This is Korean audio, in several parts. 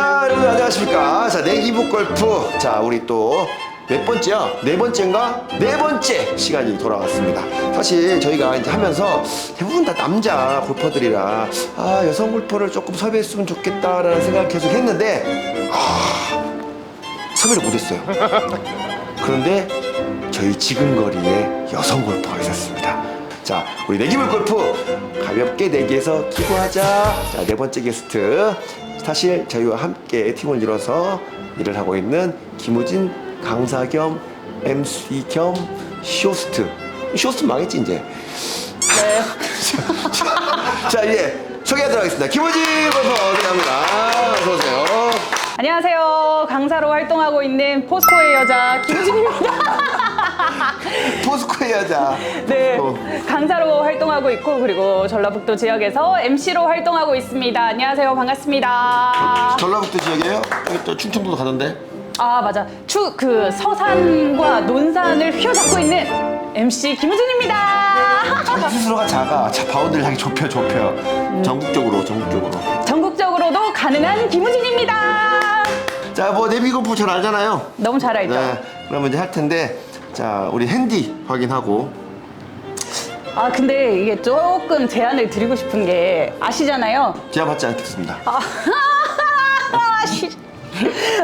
자, 여러분 안녕하십니까? 자, 내기부 골프. 자, 우리 또 몇 번째야? 네 번째인가? 네 번째 시간이 돌아왔습니다. 사실 저희가 이제 하면서 대부분 다 남자 골퍼들이라 아, 여성 골퍼를 조금 섭외했으면 좋겠다라는 생각을 계속 했는데 아, 섭외를 못했어요. 그런데 저희 지근거리에 여성 골퍼가 있었습니다. 자, 우리 내기물 골프 가볍게 내기에서 기부하자. 자, 네 번째 게스트. 사실 저희와 함께 팀을 이뤄서 일을 하고 있는 김우진 강사 겸 MC 겸 쇼스트. 쇼스트 망했지 이제. 네. 자, 이제 소개하도록 하겠습니다. 김우진 골프 어서합니다 어서 오세요. 안녕하세요. 강사로 활동하고 있는 포스코의 여자 김우진입니다. 포스코의 여자. 네. 어. 강사로 활동하고 있고 그리고 전라북도 지역에서 MC로 활동하고 있습니다. 안녕하세요. 반갑습니다. 전라북도 지역이에요? 여기 또 충청도도 가던데? 아 맞아. 추 그 서산과 논산을 휘어잡고 있는 MC 김우진입니다. 자기 스스로가 작아. 자, 바운드를 자기 좁혀, 좁혀. 전국적으로, 전국적으로. 전국적으로도 가능한 김우진입니다. 자, 뭐, 내비 골프 잘 알잖아요. 너무 잘 알죠? 네. 그러면 이제 할 텐데, 자, 우리 핸디 확인하고. 아 근데 이게 조금 제안을 드리고 싶은 게 아시잖아요. 제가 받지 않겠습니다. 아, 씨.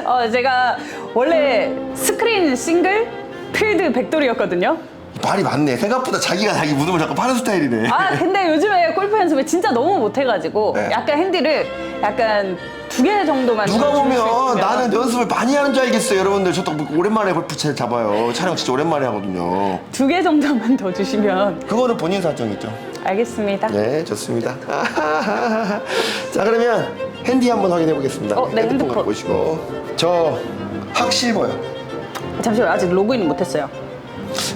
어, 제가 원래 스크린 싱글 필드 백돌이었거든요. 말이 많네. 생각보다 자기가 자기 무덤을 자꾸 파는 스타일이네. 아 근데 요즘에 골프 연습을 진짜 너무 못해가지고 네. 약간 핸디를 약간 두 개 정도만 누가 좀 줄수 보면 있으면. 나는 연습을 많이 하는 줄 알겠어요, 여러분들. 저도 오랜만에 골프 채 잡아요. 촬영 진짜 오랜만에 하거든요. 두 개 정도만 더 주시면 그거는 본인 사정이죠. 알겠습니다. 네, 좋습니다. 자, 그러면 핸디 한번 확인해 보겠습니다. 어, 네, 핸드폰. 갖고 보시고. 저 확실버요. 잠시만 아직 로그인 못했어요.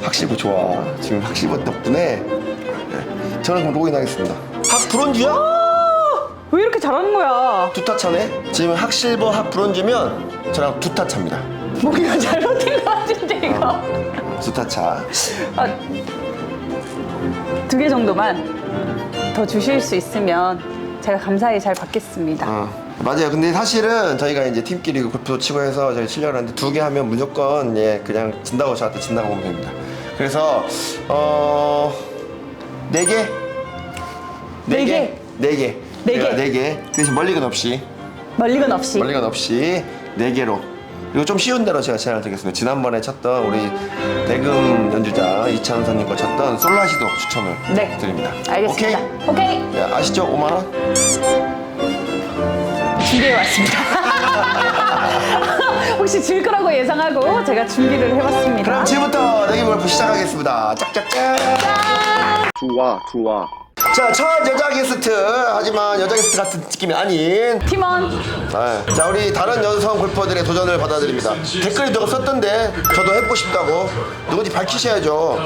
확실버 좋아. 지금 확실버 덕분에 네, 저는 그럼 로그인 하겠습니다. 학 브론즈야? 왜 이렇게 잘하는 거야? 두타 차네. 지금 학실버 학 브론즈면 저랑 두타 차입니다. 뭔가 잘못된 거 같은데 이거. 두타 차. 아, 두 개 정도만 더 주실 수 있으면 제가 감사히 잘 받겠습니다. 어, 맞아요. 근데 사실은 저희가 이제 팀끼리 골프도 치고 해서 저희 치려고 하는데 두 개 하면 무조건 예 그냥 진다고 저한테 진다고 보면 됩니다. 그래서 어네 개, 네 개. 네 개, 네 개. 네 개. 대신 멀리건 없이 멀리건 없이. 멀리건 없이 네 개로. 그리고 좀 쉬운 대로 제가 제안을 드리겠습니다. 지난번에 쳤던 우리 대금 연주자 이찬 선님과 쳤던 솔라시도 추천을 네. 드립니다. 알겠습니다. 오케이. 오케이? 네, 아시죠? 5만 원? 준비해 왔습니다. 혹시 질 거라고 예상하고 제가 준비를 해봤습니다. 그럼 지금부터 내기 골프 시작하겠습니다. 짝짝짝. 좋아, 좋아. 자, 첫 여자 게스트. 하지만 여자 게스트 같은 느낌이 아닌. 팀원 네. 자, 우리 다른 여성 골퍼들의 도전을 받아들입니다. 댓글이 누가 썼던데, 저도 해보고 싶다고. 누군지 밝히셔야죠.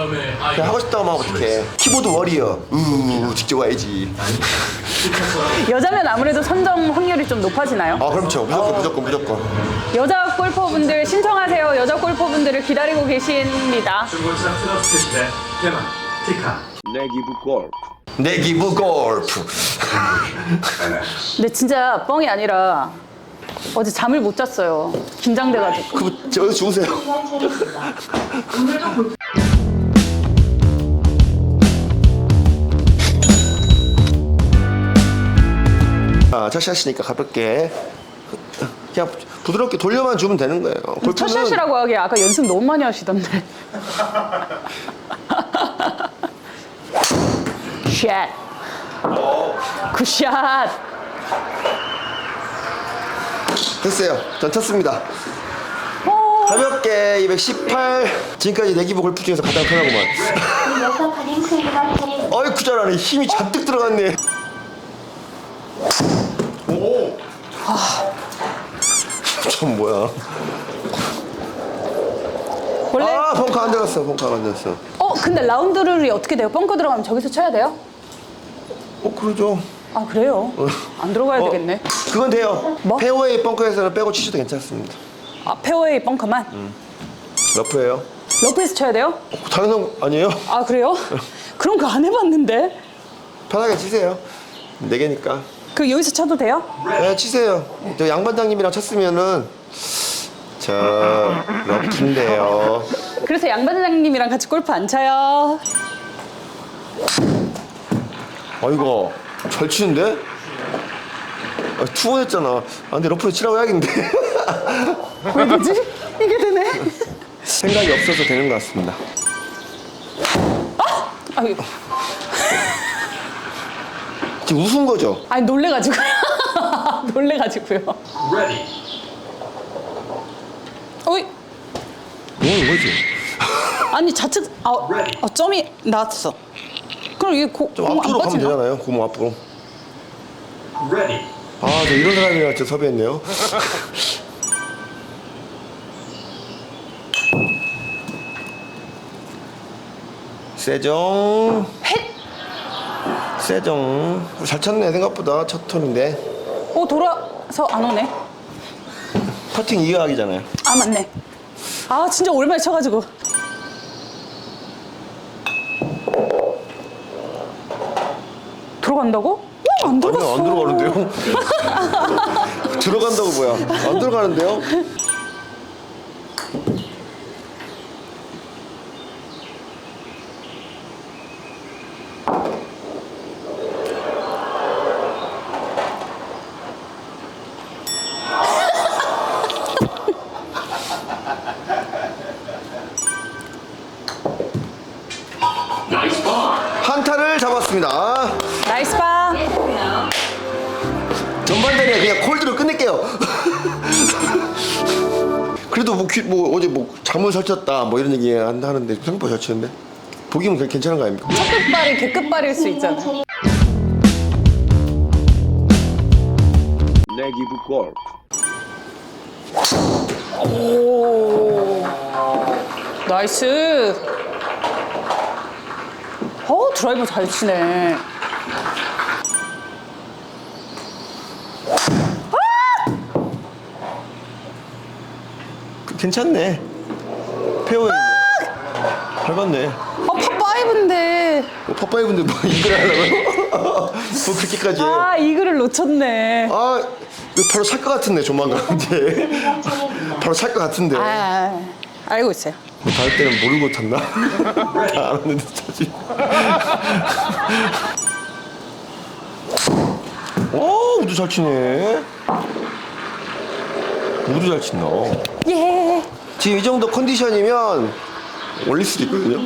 그냥 하고 싶다고 하면 어떡해. 키보드 워리어. 우, 직접 와야지. 여자면 아무래도 선정 확률이 좀 높아지나요? 아, 그렇죠. 무조건, 무조건, 무조건. 여자 골퍼분들 신청하세요. 여자 골퍼분들을 기다리고 계십니다. 중고차 트러스트인데 대만 티카 내기부 골프. 내 기부 골프. 근데 진짜 뻥이 아니라 어제 잠을 못 잤어요. 긴장돼가지고. 그, 저, 주무세요. 아, 첫 샷이니까 가볍게 그냥 부드럽게 돌려만 주면 되는 거예요. 골프는 첫 샷이라고 하기에 아까 연습 너무 많이 하시던데. 샷. 굿샷. 됐어요. 전 쳤습니다. 오, 가볍게 218. 지금까지 내기부 골프 중에서 가장 편하구만. 어이쿠 잘하네. 힘이 잔뜩 들어갔네. 오. 전 뭐야? 벙커 안 들어갔어. 벙커 안 들어갔어. 어 근데 라운드 룰이 어떻게 돼요? 뻥커 들어가면 저기서 쳐야 돼요? 어 그러죠. 아 그래요? 안 들어가야 어, 되겠네. 그건 돼요. 뭐? 페어웨이 벙커에서는 빼고 치셔도 괜찮습니다. 아 페어웨이 뻥커만. 러프예요. 러프에서 쳐야 돼요? 다른 성 아니에요? 아 그래요? 그런 거 안 해봤는데. 편하게 치세요. 네 개니까. 그 여기서 쳐도 돼요? 네, 치세요. 저 양반장님이랑 쳤으면은 저 러프인데요. 그래서 양 반장님이랑 같이 골프 안 쳐요. 아이고 잘 치는데? 아, 투번 했잖아. 아, 근데 러프를 치라고 해야겠는데. 왜 되지? 이게 되네. 생각이 없어서 되는 것 같습니다. 아유, 지금 웃은 거죠? 아니 놀래가지고요. 놀래가지고요. Ready. 어이, 뭐 이거지? 아니 좌측 아, 아 점이 나왔어. 그럼 이게 고, 좀 앞으로 가면 빠지나? 되잖아요. 고무 앞으로. 아, 저 이런 사람이랑 저 섭외했네요. 세정. 세정. 잘 쳤네, 생각보다 첫 톤인데. 오 돌아서 안 오네. 퍼팅 이해하기잖아요. 아 맞네. 아 진짜 오랜만에 쳐가지고. 들어간다고? 오, 안 들어갔어. 아니요, 안 들어가는데요? 들어간다고 뭐야? 안 들어가는데요? 설쳤다 뭐 이런 얘기 한다 하는데 생각보다 잘 치는데 보기면 그냥 괜찮은 거 아닙니까? 첫 끝발이 개끝발일 수 있잖아. 내기부 골. 오. 나이스. 어 드라이버 잘 치네. 괜찮네. 페어웨이. 밟았네. 아 파5인데. 뭐 팝파이브인데 뭐 이걸 하려고요? 뭐 그렇게까지 해. 아 이글을 놓쳤네. 아, 이거 바로 살 것 같은데 조만간 이제 바로 살 것 같은데. 아 알고 있어요. 뭐 다할 때는 모르고 탔나? 다 알았는데 타지. 오, 우도 잘 치네. 우도 잘 친다. 예. 지금 이 정도 컨디션이면 올릴 수도 있거든요.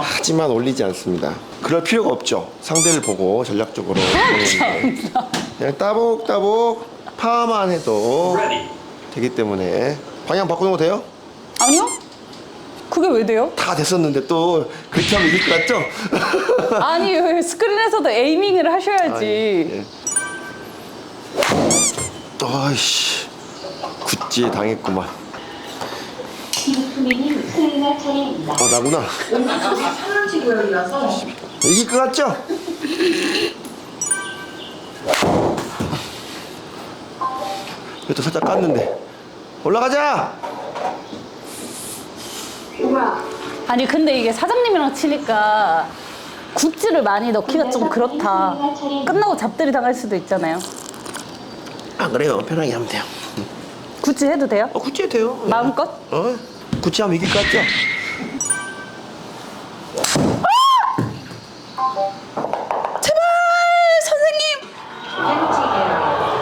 하지만 올리지 않습니다. 그럴 필요가 없죠. 상대를 보고 전략적으로. 그냥 따복따복 파만 해도. 되기 때문에 방향 바꾸는 거 돼요? 아니요? 그게 왜 돼요? 다 됐었는데 또 그렇게 하면 이길 것 같죠? 아니 왜 스크린에서도 에이밍을 하셔야지. 예. 아이씨 굿지에 당했구만 김수민님 소유가 차례입니다. 어 나구나 구역이라서 이길 것 같죠? 이것도 살짝 깠는데 올라가자 아니 근데 이게 사장님이랑 치니까 굿즈를 많이 넣기가 좀 그렇다. 끝나고 잡들이 당할 수도 있잖아요. 아 그래요 편하게 하면 돼요 굿즈 해도 돼요? 어 굿지 해도 돼요 마음껏? 어 굿지 하면 이길 것 같죠? 제발 선생님.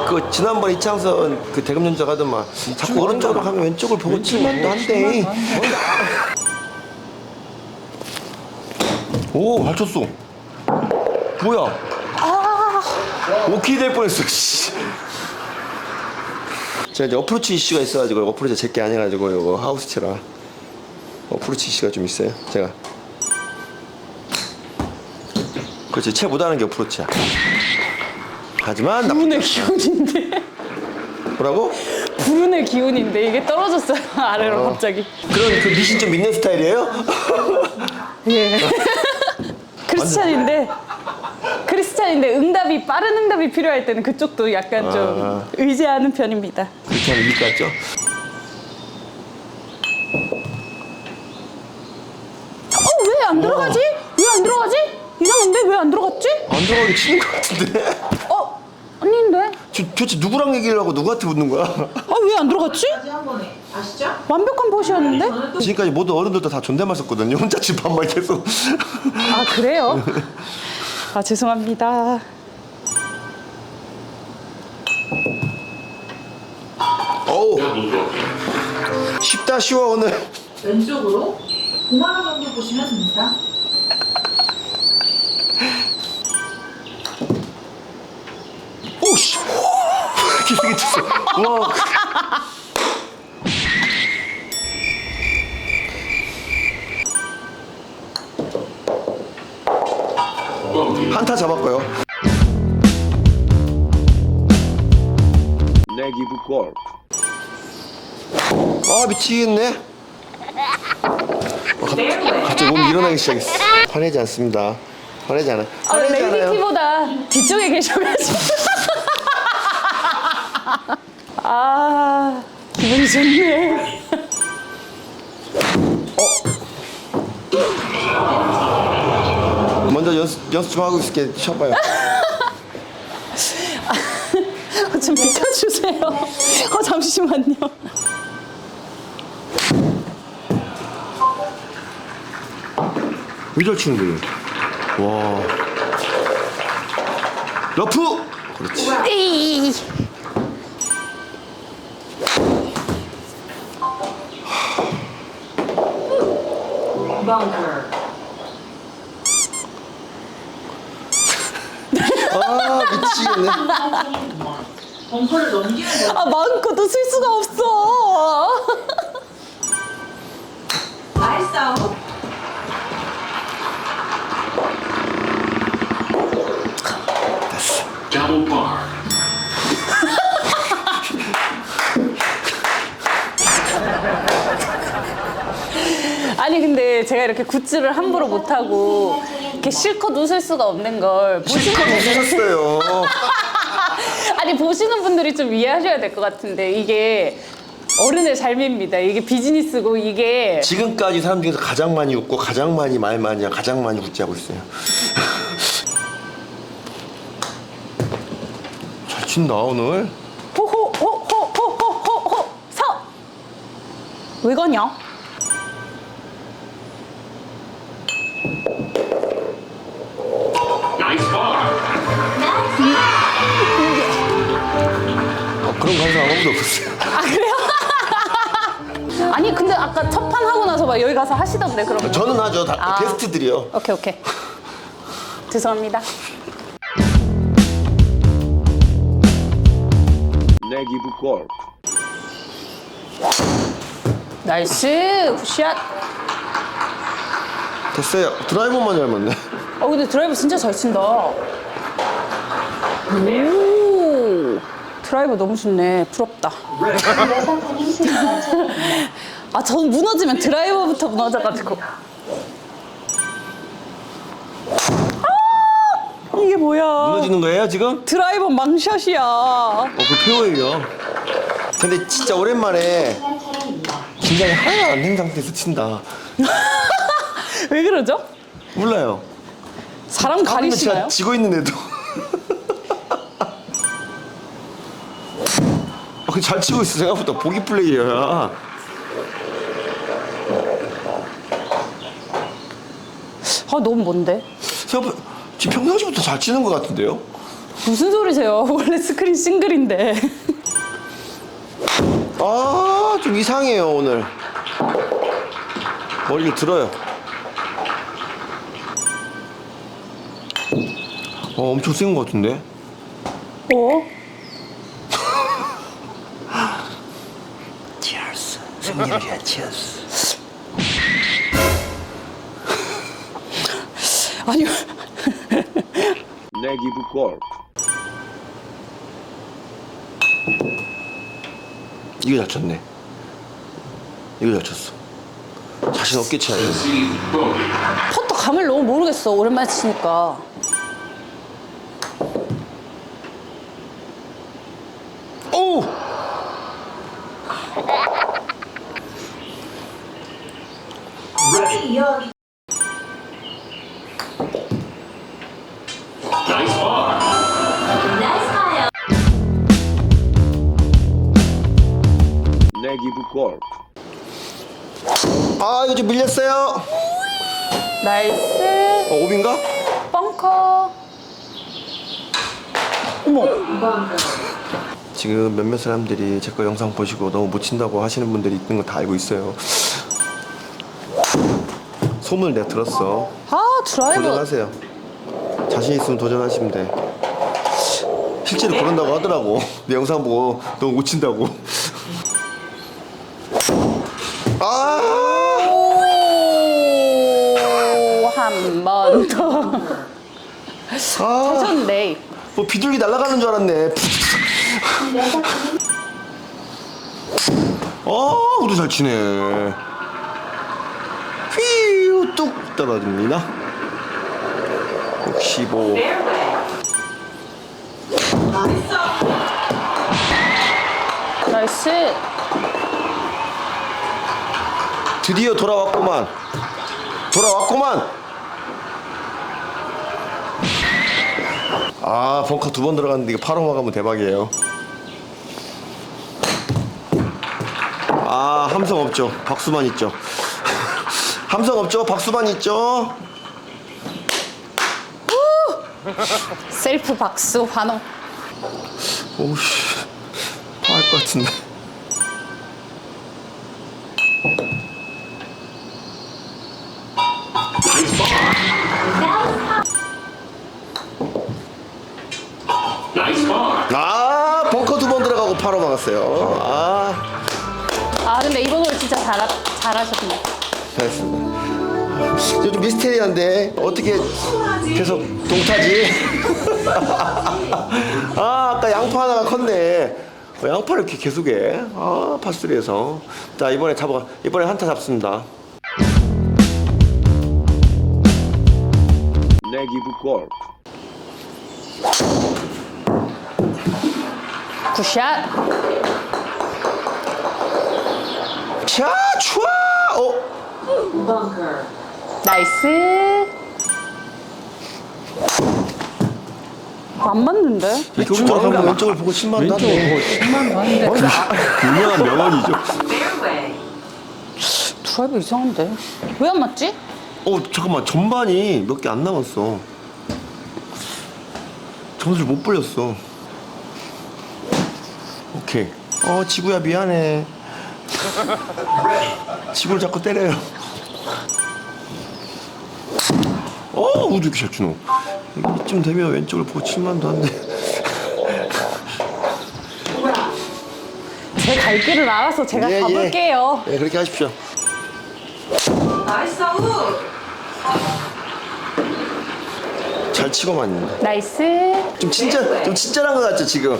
그 지난번 이창선 그 대금 연자 가더만 자꾸 오른쪽으로 가면 왼쪽을 보고 칠만도 한대. 오, 잘 쳤어. 뭐야? 오키 될 뻔했어. 씨. 제가 이제 어프로치 이슈가 있어가지고 어프로치 제게 아니가지고 이거 하우스체라 어프로치 이슈가 좀 있어요. 제가 그렇지 채 못하는 게 어프로치야. 하지만 나 불운의 기운인데. 뭐라고? 불운의 기운인데 이게 떨어졌어요 아래로 갑자기. 그런 그 미신 좀 믿는 스타일이에요? 예. 크리스찬인데 크리스찬인데 응답이 빠른 응답이 필요할 때는 그쪽도 약간 좀 아. 의지하는 편입니다. 이길 것 같죠? 어 왜 안 들어가지? 왜 안 들어가지? 이상한데 왜 안 들어갔지? 안 들어가게 치는 것 같은데? 어 저, 도대체 누구랑 얘기를 하고 누구한테 묻는 거야? 아 왜 안 들어갔지? 까지 한 번에 아시죠? 완벽한? 저는 또 지금까지 모든 어른들도 다 존댓말 썼거든요. 혼자 집 반말 계속. 아 그래요? 아 죄송합니다. 어우. 쉽다 쉬워 오늘. 왼쪽으로 9만 원 정도 보시면 됩니다. 오씨. 기세게 쳤어. 와. 한타 잡았고요. 내기부 골. 아 미치겠네. 어, 갑- 갑자기 몸 일어나기 시작했어. 화내지 않습니다. 화내지 않아. 아, 화내지 않아요. 레이디티보다 뒤쪽에 계셔가지고. 아 기분이 좋네. 먼저 연습 연습 좀 하고 있을게. 쉬어봐요. 좀 비켜주세요. 어 잠시만요. 왜 잘 치는 거예요? 와. 러프. 그렇지. 에이. 벙커. 아 미치겠네. 벙커를 넘기는 거. 아 마음껏 웃을 수가 없어. 나이스 아웃. Double. 아니 근데 제가 이렇게 굿즈를 함부로 못하고 이렇게 실컷 웃을 수가 없는 걸 실컷 보시는 웃으셨어요. 아니 보시는 분들이 좀 이해하셔야 될 것 같은데 이게 어른의 삶입니다. 이게 비즈니스고 이게 지금까지 사람 중에서 가장 많이 웃고 가장 많이 말 많이 하고 가장 많이 웃지 하고 있어요. 잘 친다 오늘. 호호 호호 호호 호호 서. 왜 가냐? 그런 감상 아무도 없었어요. 아 그래요? 아니 근데 아까 첫 판 하고 나서 막 여기 가서 하시던데 그럼. 뭐. 저는 하죠. 다 아. 게스트들이요. 오케이 오케이. 죄송합니다. 내기부 골. 나이스 굿샷. 됐어요. 드라이버만 닮았네. 어 근데 드라이브 진짜 잘 친다. 오 드라이브 너무 좋네. 부럽다. 아 저는 무너지면 드라이버부터 무너져가지고. 아 이게 뭐야? 무너지는 거예요 지금? 드라이버 망샷이야. 어, 그 표예요. 근데 진짜 오랜만에. 긴장이 하나도 안 된 상태에서 친다. 왜 그러죠? 몰라요. 사람 아무나 가리시나요? 진짜 지고 있는데도. 어, 그잘 치고 있어 생각보다 보기 플레이어야. 아 너무 뭔데? 생각보다 지금 평상시부터 잘 치는 것 같은데요? 무슨 소리세요? 원래 스크린 싱글인데. 아 좀 이상해요 오늘. 머리를 들어요. 어 엄청 센 것 같은데? 어? 치얼스 승리를 위한 치얼스. 아니 내기부 골. 이거 잘 쳤네. 이거 잘 쳤어. 자신 없게 쳐야 돼. 퍼터 감을 너무 모르겠어. 오랜만에 치니까. 아 이거 좀 밀렸어요. 나이스. 어, 오빈가? 벙커. 어머. 지금 몇몇 사람들이 제 거 영상 보시고 너무 못 친다고 하시는 분들이 있는 거 다 알고 있어요. 소문을 내가 들었어. 아, 드라이버. 도전하세요. 자신 있으면 도전하시면 돼. 실제로 그런다고 하더라고. 내 영상 보고 너무 못 친다고. 아! 오, 한번 더. 아! 하셨네. 뭐 비둘기 날아가는 줄 알았네. 어, 우리 잘 치네. 뚝 떨어집니다. 65. 나이스. 드디어 돌아왔구만. 돌아왔구만. 아, 벙커 두 번 들어갔는데 이거 8호 막으면 대박이에요. 아, 함성 없죠. 박수만 있죠. 함성 없죠. 박수만 있죠. 셀프 박수 환호. 오우씨. 할 것 같은데. Nice bar. 아, 벙커 두 번 들어가고 8호 막았어요. 아, 아, 근데 이번 홀 진짜 잘, 잘하셨네. 잘했습니다. 좀 미스테리한데 어떻게 계속 동타지? 아 아까 양파 하나가 컸네. 어, 양파를 이렇게 계속해. 아 파스리에서. 자 이번에 잡아. 이번에 한타 잡습니다. 내기부 골프. 굿샷. 자 좋아. 어. 나이스. 안 맞는데? 이렇게 올라가면 왼쪽을 보고 10만 원 하네. 10만 원 하는데. 유명한 명언이죠. 드라이브 이상한데? 왜 안 맞지? 어 잠깐만 전반이 몇 개 안 남았어 점수를 못 불렸어 오케이 어 지구야 미안해 지구를 자꾸 때려요 어 우리 이렇게 잘 추노 이쯤 되면 왼쪽을 보고 칠만도 한데 제 갈 길을 알아서 제가 예, 예. 가볼게요. 네 그렇게 하십시오 나이스 아웃. 잘 치고만 있는데. 나이스. 좀 진짜 좀 친절한 것 같죠 지금?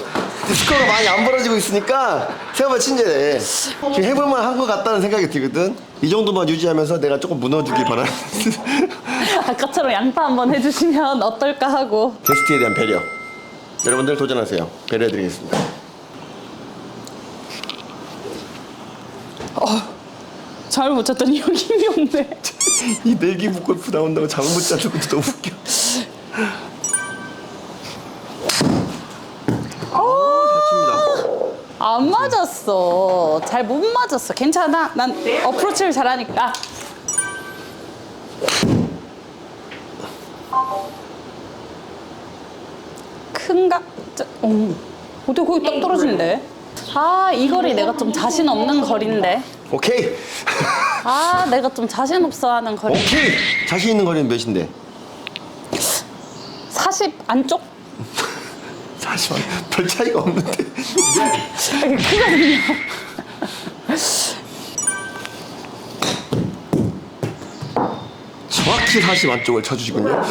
스코어가 많이 안 벌어지고 있으니까 생각보다 친절해 지금 해볼만 한 것 같다는 생각이 들거든. 이 정도만 유지하면서 내가 조금 무너지기 바라는 아까처럼 양파 한번 해주시면 어떨까 하고. 게스트에 대한 배려. 여러분들 도전하세요. 배려해드리겠습니다. 잘못 쳤더니 여기 힘이 없네. 이 내기부 골프 나온다고 잠을 못 자는 것도 너무 웃겨 어, 잘 칩니다 안 맞았어. 잘 못 맞았어. 괜찮아. 난 어프로치를 잘하니까. 큰가? 저, 어. 어떻게 거기 딱 떨어진대? 아, 이 거리 내가 좀 자신 없는 거리인데. 오케이 아, 내가 좀 자신 없어 하는 거리. 오케이 자신 있는 거리는 몇인데 40 안쪽? 40만 별 차이가 없는데 되게 크거든요. 정확히 40만 쪽을 쳐주시군요.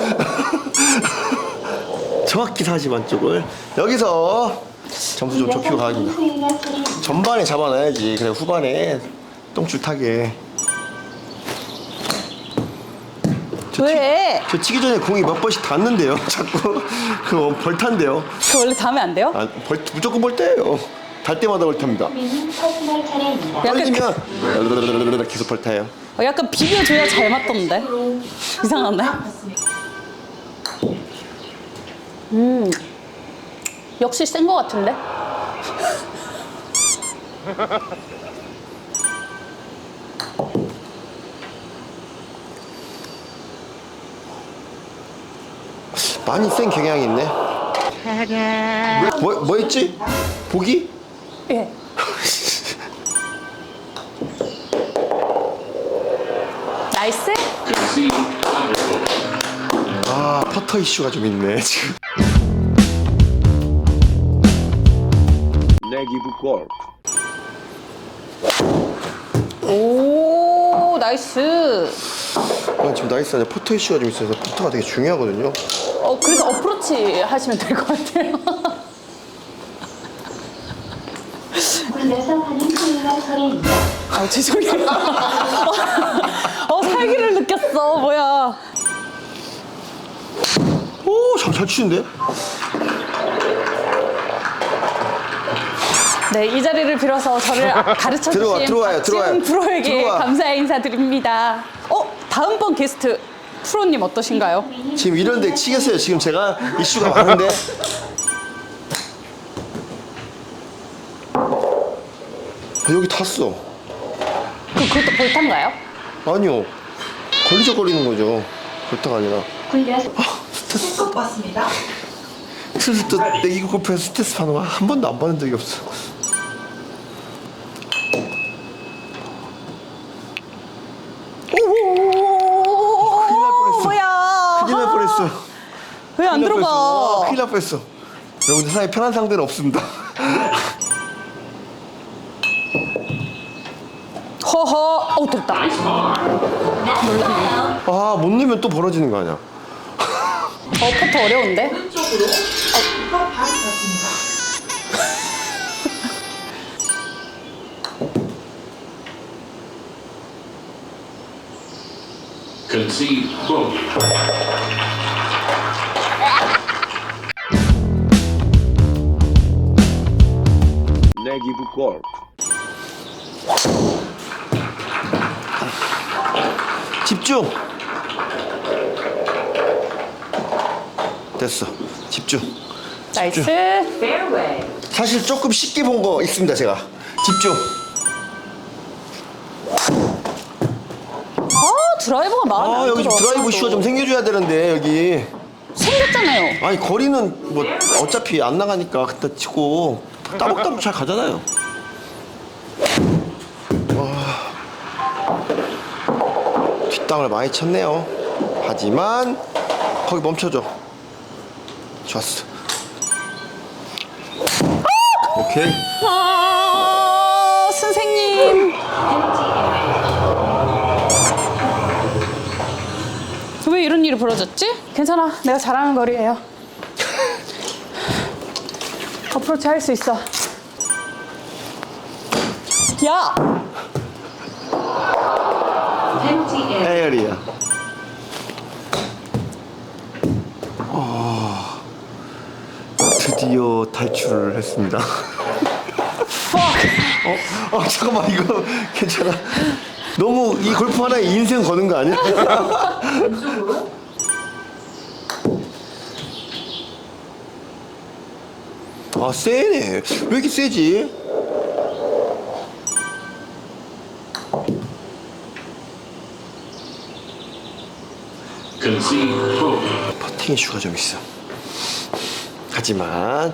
정확히 40만 쪽을 여기서 점수 좀 좁히고 가겠습니다. 소리가 소리입니다. 전반에 잡아놔야지. 그래 후반에 똥줄 타게. 저 치- 왜? 저 치기 전에 공이 몇 번씩 닿는데요. 자꾸 그 벌탄데요. 그 원래 다음에 안 돼요? 아, 벌, 무조건 벌타예요. 달 때마다 퍼스널 차례입니다. 떨리면 계속 벌타예요. 어, 약간 비벼줘야 잘 맞던데. 이상한데? 음. 역시 센 거 같은데? 많이 센 경향이 있네. 뭐, 뭐 했지? 보기? 예. 나이스. 아, 퍼터 이슈가 좀 있네, 지금. 내기부 골프. 오, 나이스. 아, 지금 나이스하네. 퍼터 이슈가 좀 있어서 퍼터가 되게 중요하거든요. 어, 그래서 어프로치 하시면 될 것 같아요. 굴려서 하는. 아, 죄송해요. 어, 살기를 느꼈어. 뭐야. 오, 잘, 잘 치는데? 네, 이 자리를 빌어서 저를 가르쳐 주신 들어와, 들어와요, 들어와요. 박지훈 프로에게 들어와. 감사의 인사드립니다. 어, 다음번 게스트 프로님 어떠신가요? 지금 이런 데 치겠어요. 지금 제가 이슈가 많은데. 아, 여기 탔어. 그, 그것도 볼탄가요? 아니요. 걸리적거리는 거죠. 골타가 아니라. 굴려서 꼭 봤습니다. 스트레스 내기 골프에서 스트레스 받는 거 한 번도 안 받은 적이 없어. 들어가? 와, 큰일 날 뻔했어. 여러분들 사이에 편한 상대는 없습니다. 허허. 어, 됐다. 아, 못 넣으면 또 벌어지는 거 아니야. 어, 퍼터 어려운데? Concede bogey. 내기부 골프. 집중. 됐어. 집중. 나이스. 사실 조금 쉽게 본 거 있습니다, 제가. 집중. 아, 드라이버가 마음에 아, 안 여기 좀 들어. 드라이브 슈가 좀 생겨줘야 되는데, 여기. 생겼잖아요. 아니, 거리는 뭐, 어차피 안 나가니까 갖다 치고, 따박따박 잘 가잖아요. 와. 뒷땅을 많이 쳤네요. 하지만, 거기 멈춰줘. 좋았어. 오케이. 아, 선생님. 왜 이런 일이 벌어졌지? 괜찮아. 내가 잘하는 거리예요. 어프로치 할 수 있어. 야! 에어리야. 어, 드디어 탈출을 했습니다. 어, 어, 잠깐만 이거 괜찮아. 너무 이 골프 하나에 인생 거는 거 아니야? 왼쪽으로 아 세네. 왜 이렇게 세지? 퍼팅 이슈가 좀 있어. 하지만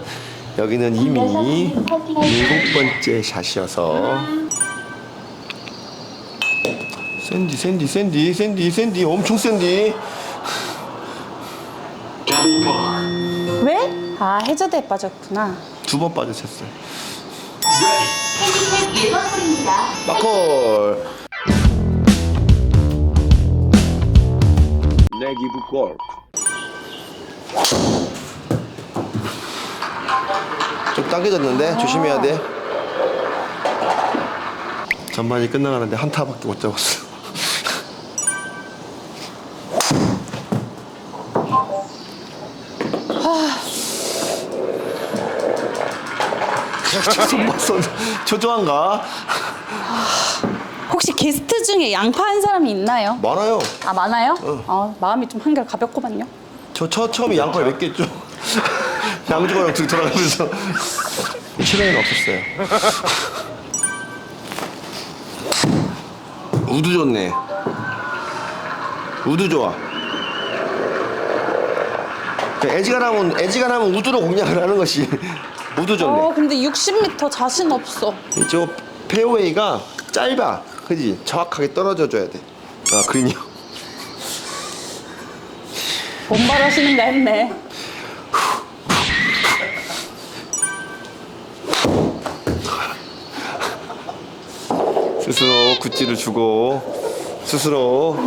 여기는 이미 일곱 번째 샷이어서 샌디 샌디 샌디 샌디 샌디 엄청 샌디 해저대에 빠졌구나. 두 번. Ready. 핸디캡 1번 홀입니다. 마콜 내기부 골프 좀 당겨졌는데 조심해야 돼 전반이 끝나가는데 한 타밖에 못 잡았어 손맛 손 초조한가? 혹시 게스트 중에 양파 한 사람이 있나요? 많아요 아, 많아요? 아, 마음이 좀 한결 가볍구만요. 저 처, 처음에 양파를 몇 개죠? 양조가랑 둘이 돌아가면서 최근에는 없었어요. 우드 좋네. 우드 좋아. 애지간하면 애지간하면 우드로 공략을 하는 것이 우드 좋네. 어 근데 60m 자신 없어. 이쪽 페어웨이가 짧아. 그지? 정확하게 떨어져 줘야 돼. 아, 그린이요. 본발하시는가 했네. 스스로 굿즈를 주고 스스로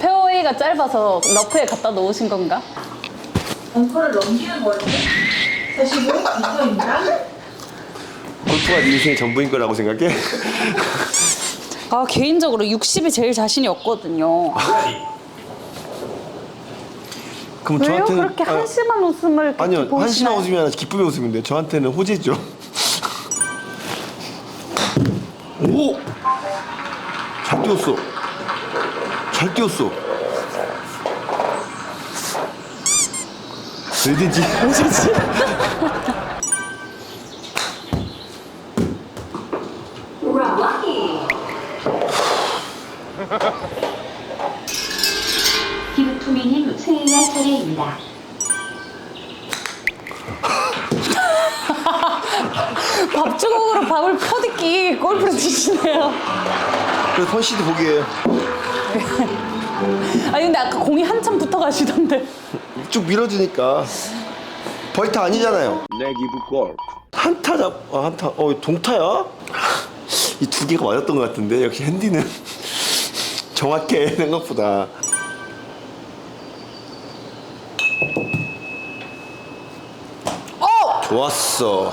페어웨이가 짧아서 러프에 갖다 놓으신 건가? 벙커를 넘기는 거 예요. 45m입니다. 골프가 네 인생의 전부인 거라고 생각해? 아 개인적으로 60이 제일 자신이 없거든요. 그럼 왜요? 저한테는 그렇게 아, 한심한 웃음을 이렇게 아니요 한심한 보이시나요? 웃음이 아니라 기쁨의 웃음인데 저한테는 호재죠. 오, 잘 뛰었어. 잘 뛰었어. 왜 되지? 락키. 김투미님 수행할 차례입니다. 밥주걱으로 밥을 퍼듣기 골프를 치시네요. 그래서 컨시드 보기에요. 아니 근데 아까 공이 한참 붙어 가시던데. 쭉 밀어주니까 벌타 아니잖아요. 내기부 골. 한타 잡, 아, 한타, 어, 동타야? 이 두 개가 맞았던 것 같은데 역시 핸디는 정확해 생각보다. 어! 좋았어.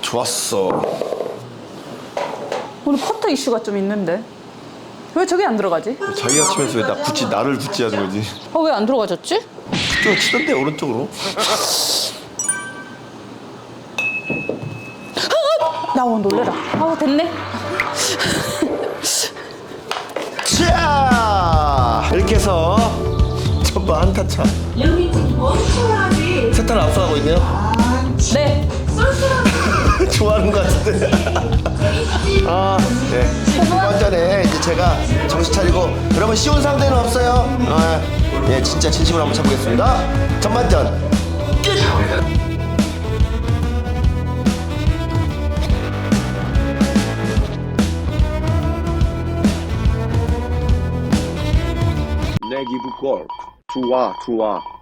좋았어. 오늘 퍼터 이슈가 좀 있는데. 왜 저게 안 들어가지? 자기가 치면서 왜나 굳이 나를 붙지 하는 거지? 어 왜 안 들어가졌지? 저 치던데 오른쪽으로. 나 오늘 놀래라. 아우 됐네. 자 이렇게 해서 첫번 한타 차. 여기 지금 멈춰야지. 세타를 앞서가고 있네요. 네. 좋아하는 것 같은데. 아, 네. 이번 전에 이제 제가 정신 차리고 여러분 쉬운 상대는 없어요. 아, 예, 진짜 진심으로 한번 쳐보겠습니다. 전반전 끝. 내기부 골. 좋아, 좋아.